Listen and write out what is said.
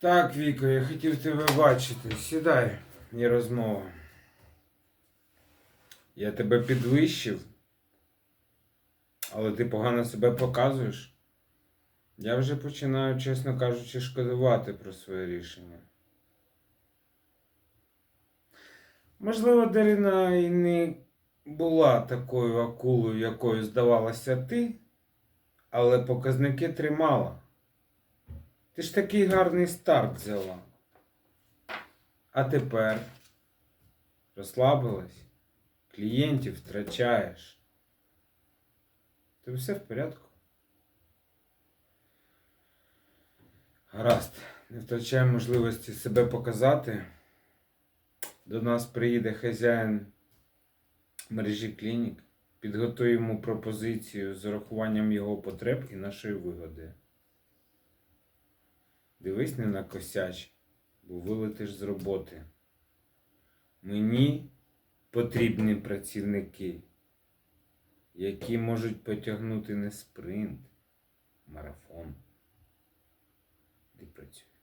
Так, Віко, я хотів тебе бачити. Сідай, є розмова. Я тебе підвищив, але ти погано себе показуєш. Я вже починаю, чесно кажучи, шкодувати про своє рішення. Можливо, Дарина і не була такою акулою, якою здавалася ти, але показники тримала. Ти ж такий гарний старт взяла. А тепер розслабилась, клієнтів втрачаєш. Ти все в порядку? Гаразд, не втрачай можливості себе показати. До нас приїде хазяїн мережі клінік, підготує йому пропозицію з урахуванням його потреб і нашої вигоди. Дивись не на косяч, бо вилетиш з роботи. Мені потрібні працівники, які можуть потягнути не спринт, марафон. Ти працюй.